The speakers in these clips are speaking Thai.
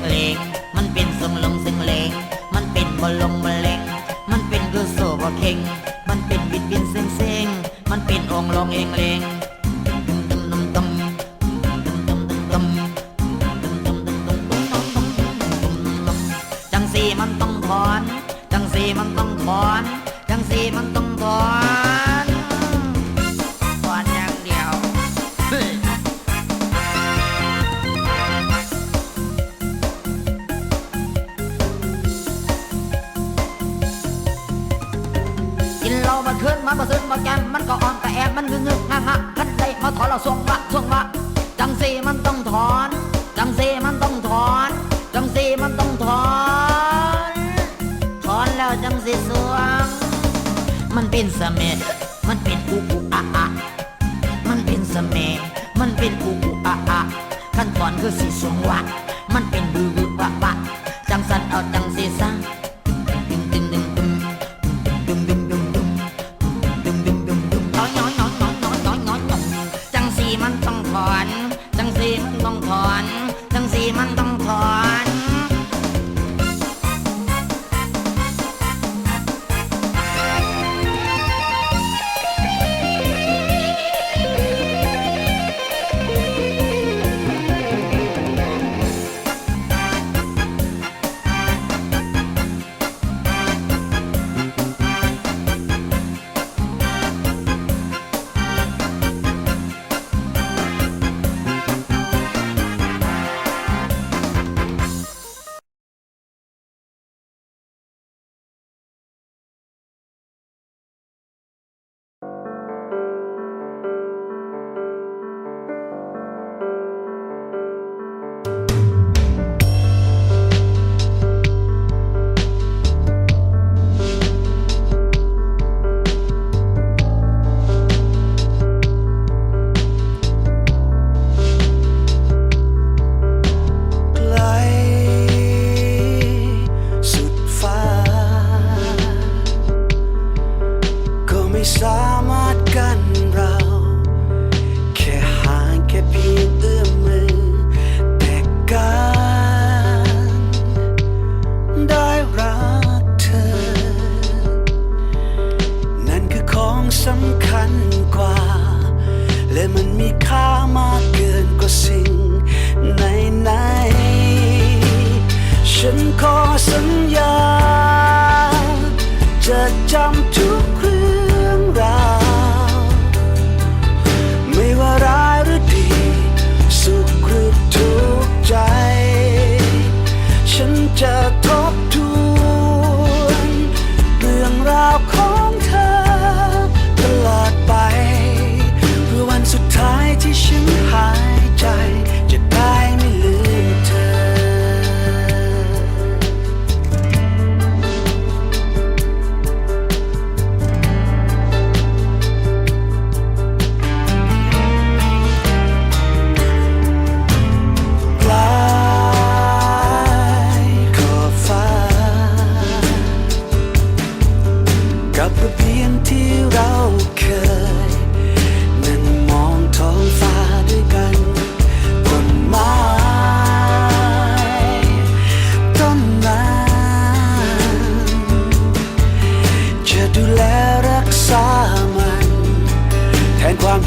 งเลงมันเป็นสองลงสิงเลงมันเป็นบอลงบอลเลงมันเป็นคือโซบะเข่ง มันงึงงึงะงะกันได้มาถอนเราส่งวะส่งวะจังสีมันต้องถอน จังสีมันต้องถอน จังสีมันต้องถอน ถอนแล้วจังสีสวง มันเป็นเสม็ดมันเป็นอุอุอะอะมันเป็นเสมมันเป็นอุอุอะอะขั้นตอนคือสีสวงวะมันเป็นบือบือวะวะจังสันเอาจังสีสัง สามารถกันเรา แค่ห่างแค่เพียงเอื้มือ แต่การได้รักเธอ นั่นคือของสำคัญกว่า และมันมีค่ามากเกินกว่าสิ่งไหนไฉันขอสัญญา จะจำ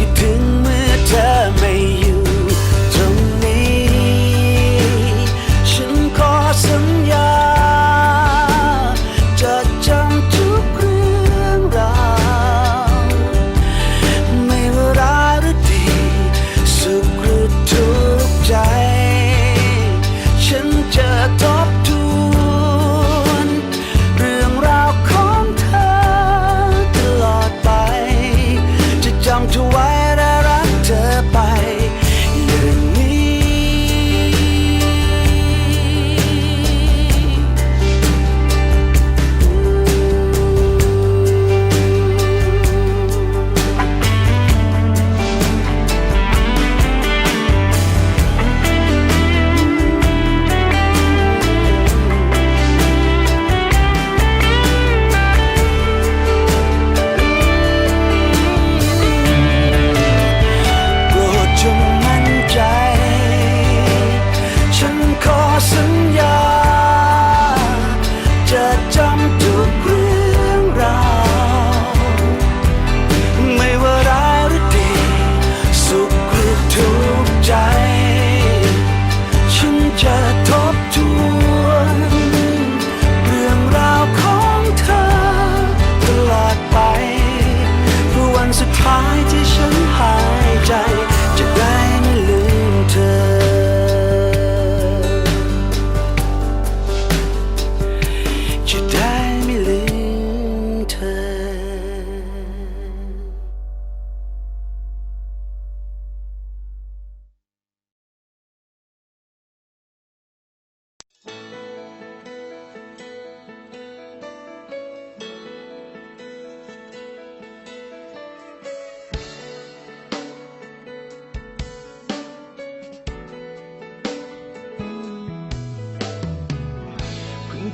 你骗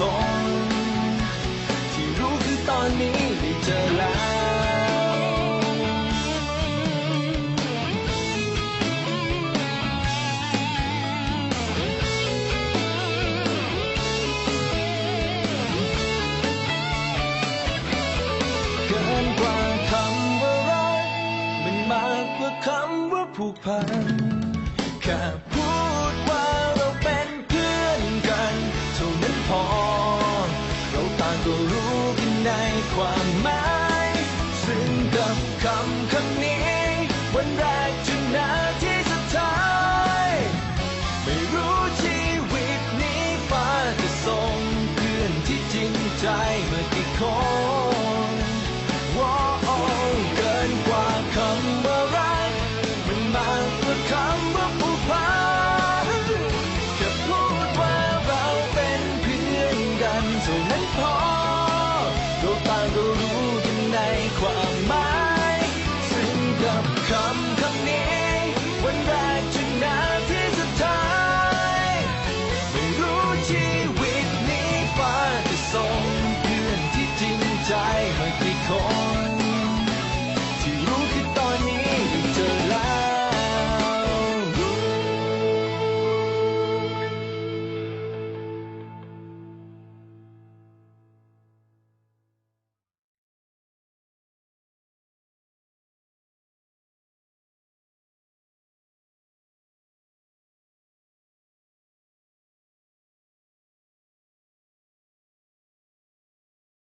คน ที่รู้คือตอนนี้ได้เจอแล้วเกิน